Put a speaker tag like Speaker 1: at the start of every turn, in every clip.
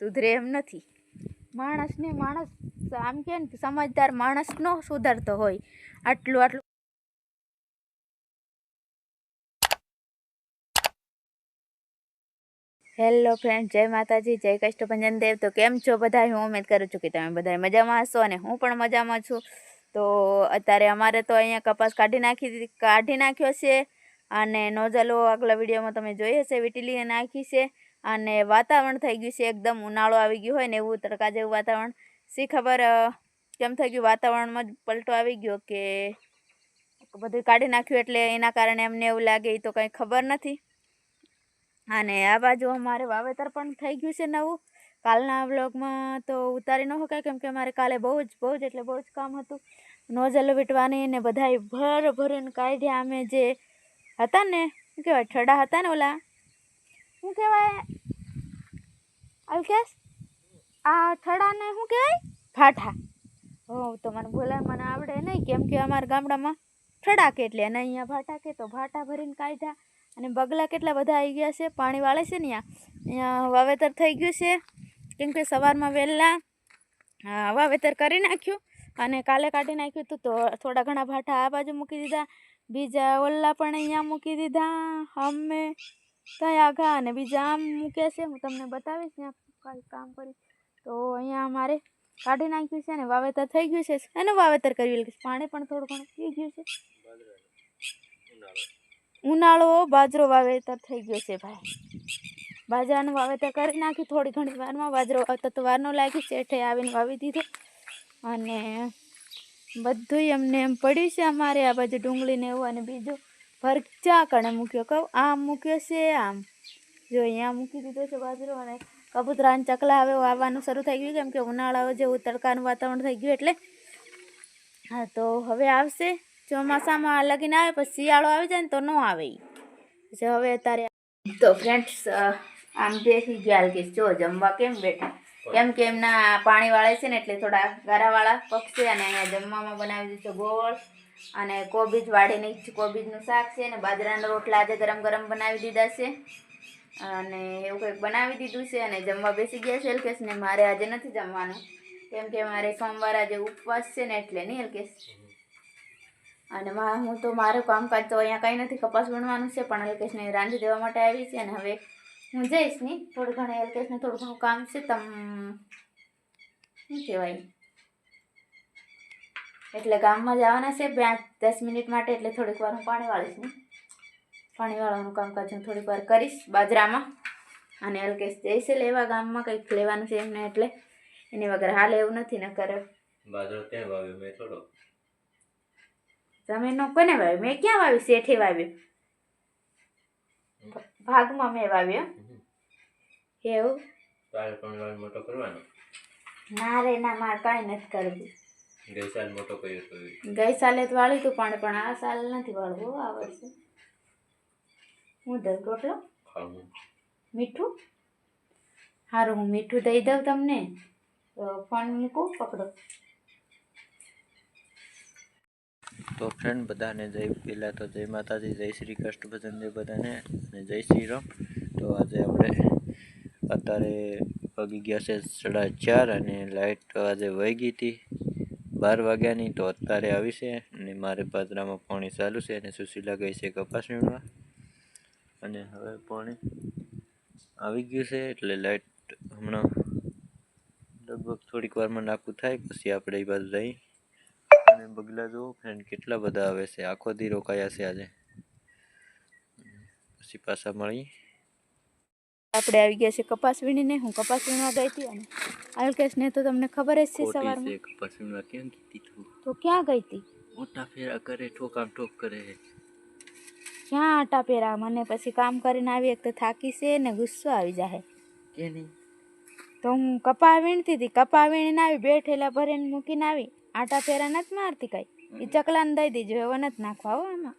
Speaker 1: સુધરે એમ નથી. માણસને માણસ આમ કે ને સમજદાર માણસ નો સુધરતો હોય. આટલું આટલું. હેલો ફ્રેન્ડ જય માતાજી, જય કષ્ટભંજન દેવ તો કેમ છો બધા? હું ઉમેદ કરું છું કે તમે બધા મજામાં હશો અને હું પણ મજામાં છું. તો અત્યારે અમારે તો અહીંયા કપાસ કાઢી નાખી કાઢી નાખ્યો છે. અને નોઝલો આગલા વિડીયોમાં તમે જોઈ હશે વીટીલીને નાખી છે. અને વાતાવરણ થઈ ગયું છે, એકદમ ઉનાળો આવી ગયો હોય ને એવું તડકા જેવું વાતાવરણ. શી ખબર કેમ થઈ ગયું? વાતાવરણમાં જ પલટો આવી ગયો કે બધું કાઢી નાખ્યું એટલે એના કારણે અમને એવું લાગે, એ તો કંઈ ખબર નથી. અને આ બાજુ અમારે વાવેતર પણ થઈ ગયું છે નવું. કાલના વ્લોગમાં તો ઉતારી ન શકાય, કેમ કે અમારે કાલે બહુ જ બહુ જ એટલે બહુ જ કામ હતું. નોઝલો વીટવાની ને બધાએ ભર ભરીને કાઢ્યા. અમે જે હતા ને, શું કહેવાય, ઠડા હતા ને ઓલા શું કહેવાય? અલ્કેશ? આ થડાને શું કહેવાય? ભાઠા. હો, તો મને બોલાય મને આવડે નહીં, કેમ કે અમારા ગામડામાં થડા કે એટલે અને અહીંયા ભાટા કે તો ભાટા ભરીને કાઢ્યા અને બગલા કેટલા બધા આવી ગયા છે, પાણી વાળે છે ને અહીંયા વાવેતર થઈ ગયું છે, કેમ કે સવારમાં વહેલા વાવેતર કરી નાખ્યું અને કાલે કાઢી નાખ્યું હતું તો થોડા ઘણા ભાટા આ બાજુ મૂકી દીધા, બીજા ઓલા પણ અહીંયા મૂકી દીધા અમે ત્યાં આઘા અને બીજા આમ મૂકે છે, હું તમને બતાવીશ ત્યાં કાંઈ કામ કરી. તો અહીંયા અમારે કાઢી નાખ્યું છે ને, વાવેતર થઈ ગયું છે. એનું વાવેતર કર્યું પાણી પણ થોડું ઘણું થઈ ગયું છે. ઉનાળો, બાજરો વાવેતર થઈ ગયો છે ભાઈ. બાજરાનું વાવેતર કરી નાખ્યું થોડી ઘણી વારમાં બાજરો વાવતા તો વારનો ન લાગી શેઠે આવીને વાવી દીધો. અને બધુંય એમને એમ પડ્યું છે અમારે આ બાજુ ડુંગળીને એવું અને બીજું. ભરચા કણે મૂક્યો. કહું, આમ મૂક્યો છે, આમ. જો અહીંયા મૂકી દીધો છે બાજરો અને કબૂતરાને ચકલા હવે વાવવાનું શરૂ થઈ ગયું કેમ કે ઉનાળાઓ જેવું તડકાનું વાતાવરણ થઈ ગયું એટલે. હા, તો હવે આવશે. ચોમાસામાં લગીને આવે, પછી શિયાળો આવી જાય ને તો ન આવે. પછી હવે અત્યારે તો ફ્રેન્ડ્સ આમ દેખી ગયા કે જો જમવા કેમ બેઠા? કેમ કે એમના પાણી વાળા છે ને એટલે થોડા ગારાવાળા પક્ષી અને અહીંયા જમવામાં બનાવી દીધો ગોળ. અને કોબીજ વાળીને કોબીજનું શાક છે અને બાજરાના રોટલા આજે ગરમ ગરમ બનાવી દીધા છે. અને એવું કંઈક બનાવી દીધું છે અને જમવા બેસી ગયા છે એલકેશ ને મારે આજે નથી જમવાનું. કેમ કે મારે સોમવાર આજે ઉપવાસ છે ને એટલે નહીં એલકેશ અને હું તો મારું કામકાજ તો અહીંયા કંઈ નથી, કપાસ વણવાનું છે, પણ અલ્કેશને રાંધી દેવા માટે આવી છે અને હવે હું જઈશ નહીં થોડું ઘણું અલ્કેશને થોડું ઘણું કામ છે, તમ, શું કહેવાય? એટલે ગામમાં જવાના છે પાંચ દસ મિનિટ માટે એટલે થોડીક વાર હું પાણી વાળીશ ને પાણી વાળવાનું કામકાજ હું થોડીક વાર કરીશ બાજરામાં. અને અલ્કેશ જઈશે લેવા ગામમાં કંઈક લેવાનું છે એમને એટલે એની વગર હાલ એવું નથી ન કરે
Speaker 2: બાજરો ત્યાં વાવ્યો? મેં થોડો.
Speaker 1: જમીનનો કોને વાવ્યો? મેં ક્યાં વાવ્યું? શેઠે વાવ્યું. ભાગમાં મેં વાવ્યો. એવું?
Speaker 2: મોટો કરવાનો?
Speaker 1: ના રે ના મારે કાંઈ નથી કરવું.
Speaker 2: ગઈ સાલ મોટો કર્યો તો
Speaker 1: ગઈ સાલે તો વાળ્યું હતું પણ પણ આ સાલ નથી વાળવો આ વર્ષે. હું દઉં રોટલો? મીઠું? સારું હું મીઠું દઈ દઉં તમને. તો ફોન મૂકું પકડો.
Speaker 2: તો ફ્રેન્ડ બધાને જય પહેલાં તો જય માતાજી જય શ્રી કૃષ્ણ ભજન જય બધાને અને જય શ્રી રામ. તો આજે આપણે અત્યારે વાગી ગયા છે સાડા ચાર અને લાઇટ આજે વહી ગઈ હતી. બાર વાગ્યાની તો અત્યારે આવી છે અને મારે પાત્રામાં પાણી ચાલુ છે અને સુશીલા ગઈ છે કપાસ વીણવા. અને હવે પાણી આવી ગયું છે એટલે લાઇટ હમણાં લગભગ થોડીક વારમાં નાખું થાય, પછી આપણે એ બાજુ જઈ. અને બગલા જુઓ ફ્રેન્ડ કેટલા બધા આવે છે. આખો દી રોકાયા છે આજે? પછી પાછા મળી
Speaker 1: આપણે આવી ગયા છે કપાસ વીણીને. હું કપાસ વીણવા ગઈ હતી અને અલ્કેશને તો તમને ખબર જ છે સવારમાં.
Speaker 2: પછી ક્યાં ગઈ તું?
Speaker 1: તો ક્યાં ગઈ હતી?
Speaker 2: મોટા ફેરા કરે ઠોકામ ઠોક કરે.
Speaker 1: ક્યાં આટા પેરા મને પછી કામ કરીને આવી એક તો થાકી છે ને ગુસ્સો આવી જાય
Speaker 2: કે નહીં
Speaker 1: તો હું કપા વીણતી હતી. કપા વીણીને આવી બે ઠેલા ભરીને મૂકીને આવી. આટા ફેરા નથી મારતી કઈ? એ ચકલાને દઈ દીજો એવો નથી નાખવા હો એમાં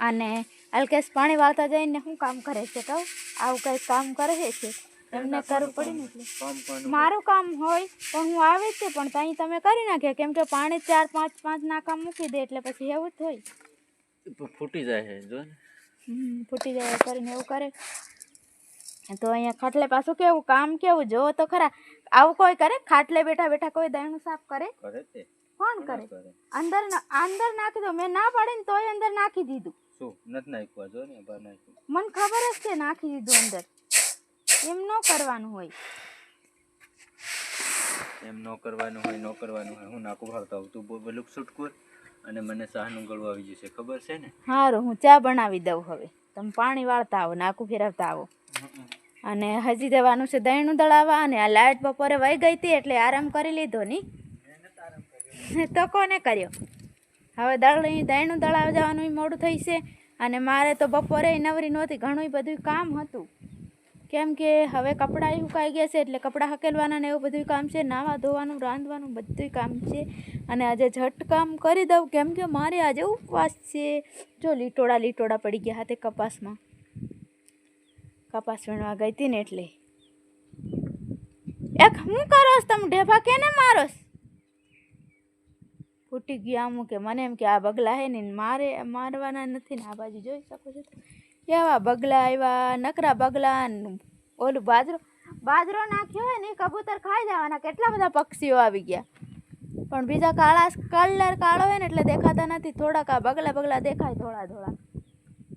Speaker 1: અને અલ્કેશ પાણી વાળતા જઈને શું કામ કરે છે કહું? આવું કંઈ કામ કરે છે? એમને કરવું પડે ને એટલે. મારું કામ હોય પણ હું આવે જ છું પણ ત્યાં તમે કરી નાખ્યા કેમ કે પાણી ચાર પાંચ પાંચ નાકા મૂકી દે એટલે પછી એવું જ હોય.
Speaker 2: ફૂટી જાય છે જો
Speaker 1: ફૂટી જાય કરીને એવું કરે. તો અહીંયા ખાટલે પાછું કેવું કામ કેવું? જોવો તો ખરા. આવું કોઈ કરે? ખાટલે બેઠા બેઠા કોઈ દહીણું સાફ કરે? કોણ કરે? અંદર ન- અંદર નાખી દો. મેં ના પાડે ને તોય અંદર નાખી દીધું.
Speaker 2: શું નથી નાખ્યું જો ને બહાર નાખ્યું.
Speaker 1: મને ખબર જ છે નાખી દીધું અંદર. એમ ન કરવાનું હોય.
Speaker 2: એમ ન કરવાનું હોય ન કરવાનું હોય હું નાખું ભાવતા હોઉં તું પેલું છૂટકુર અને મને સાહનું ગળું આવી જશે ખબર છે ને?
Speaker 1: સારું હું ચા બનાવી દઉં હવે. તમે પાણી વાળતા આવો નાખું ફેરવતા આવો. અને હજી દેવાનું છે દહીણું દળાવવા અને આ લાઇટ બપોરે વહી ગઈ હતી એટલે આરામ કરી લીધો ની. તો કોને કર્યો? હવે દળી દહીંનું દળાવવા જવાનું મોડું થઈ છે. અને મારે તો બપોરે નવરી નહોતી ઘણું બધું કામ હતું. કેમ કે હવે કપડાં સુકાઈ ગયા છે, એટલે કપડાં હકેલવાના ને એવું બધું કામ છે, નાવા ધોવાનું, રાંધવાનું બધું કામ છે. અને આજે ઝટ કામ કરી દઉં, કેમ કે મારે આજે ઉપવાસ છે. જો લીટોડા લીટોડા પડી ગયા હાથે કપાસમાં. કપાસ વીણવા ગઈ હતી ને એટલે. એક હું કરોસ તમે ઢેફા કેને મારોસ ફૂટી ગયા અમુક કે મને એમ કે આ બગલા હે ને મારે મારવાના નથી ને આ બાજુ જોઈ શકો છો કેવા બગલા આવ્યા, નકરા બગલા ઓલું બાજરો બાજરો નાખ્યો હોય ને એ કબૂતર ખાઈ જવાના. કેટલા બધા પક્ષીઓ આવી ગયા. પણ બીજા કાળા કલર કાળો હોય ને એટલે દેખાતા નથી. થોડાક આ બગલા બગલા દેખાય થોડા થોડા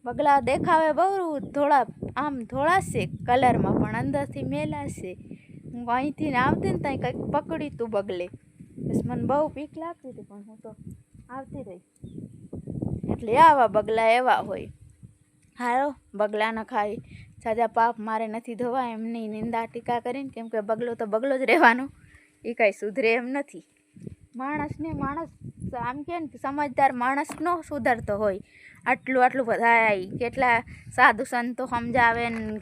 Speaker 1: બગલા દેખાવે બહુ થોડા આમ થોડા છે કલરમાં પણ અંદરથી મેલા છે. હું અહીંથી આવતી ને ત્યાં કંઈક પકડી તું બગલે. બસ મને બહુ બીક લાગતી હતી, પણ હું તો આવતી રહી. એટલે આવા બગલા એવા હોય. હારો બગલા ન ખાય સાજા પાપ મારે નથી ધોવા એમની નિંદા ટીકા કરીને, કેમ કે બગલો તો બગલો જ રહેવાનો. એ કાંઈ સુધરે એમ નથી. માણસને માણસ, આમ કે ને સમજદાર માણસ નો સુધરતો હોય. આટલું આટલું બધા કેટલા સાધુ સંતો સમજાવે ને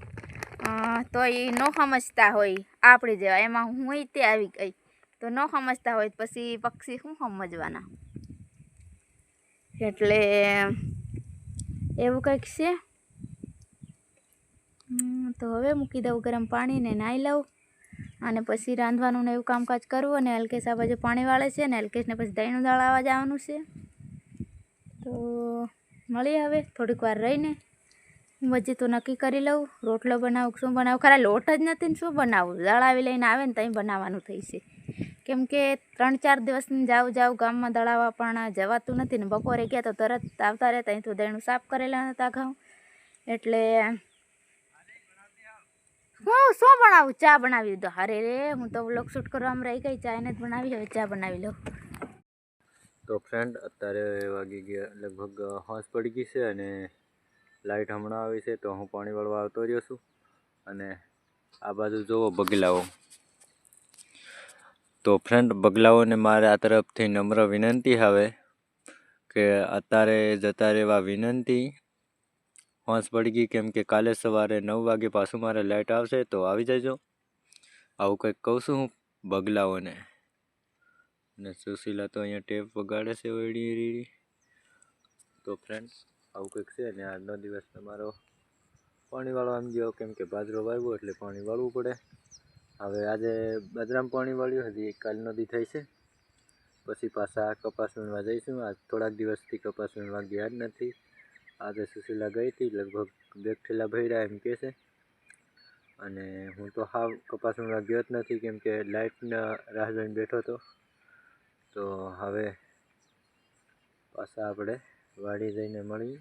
Speaker 1: તો એ ન સમજતા હોય. આપણે જેવા. એમાં હું તે આવી ગઈ. તો ન સમજતા હોય પછી પક્ષી શું સમજવાના? એટલે એવું કંઈક છે? તો હવે મૂકી દઉં ગરમ પાણીને નાહી લઉં અને પછી રાંધવાનું ને એવું કામકાજ કરવું અને અલ્કેશ આ બાજુ પાણી વાળે છે ને અલ્કેશને પછી દહીંનું દળાવવા જવાનું છે. તો મળીએ હવે, થોડીક વાર રહીને. વચ્ચે તો નક્કી કરી લઉં. રોટલો બનાવું શું બનાવું? ખરા, લોટ જ નથી ને શું બનાવું? દળાવી લઈને આવે ને ત્યાં બનાવવાનું થઈ છે. કેમ કે ત્રણ ચાર દિવસની જાઉં જાઉં ગામમાં દળાવવા પણ જવાતું નથી ને બપોરે ગયા તો તરત આવતા રહે ત્યાં તો દેણું સાફ કરેલા હતા ઘઉં. એટલે હું શું બનાવું? ચા બનાવી દીધો. અરે રે, હું તો વ્લોગ શૂટ કરવામાં રહી ગઈ. ચા એને જ બનાવી હવે ચા બનાવી લઉં.
Speaker 2: તો ફ્રેન્ડ અત્યારે વાગી ગયા, લગભગ હોસ પડી ગઈ છે અને લાઇટ હમણાં આવી છે તો હું પાણી વાળવા આવતો રહ્યો છું. અને આ બાજુ જુઓ બગલાઓ. તો ફ્રેન્ડ બગલાઓને મારે આ તરફથી નમ્ર વિનંતી આવે કે અત્યારે જતા રહેવા વિનંતી. હોંસ પડી ગઈ કેમ કે કાલે સવારે નવ વાગે પાછું મારે લાઇટ આવશે તો આવી જજો. આવું કંઈક કહું છું હું બગલાઓને. અને સુશીલા તો અહીંયા ટેપ વગાડે છે ઓયડી રીડી તો ફ્રેન્ડ આવું કંઈક છે ને આજનો દિવસ તમારો પાણી વાળવા એમ ગયો, કેમ કે બાજરો વાવ્યો એટલે પાણી વાળવું પડે. હવે આજે બાજરામાં પાણી વાળ્યું, હજી કાલ નદી થઈ છે. પછી પાછા કપાસ વીણવા જઈશું. આજ થોડાક દિવસથી કપાસ વીણવા ગયા જ નથી. આજે સુશીલા ગઈ હતી, લગભગ બે ઠેલા ભર્યા એમ કહે છે. અને હું તો હાવ કપાસ વીણવા ગયો જ નથી, કેમ કે લાઇટના રાહ જોઈને બેઠો હતો. તો હવે પાછા આપણે વાડી જઈને મળીએ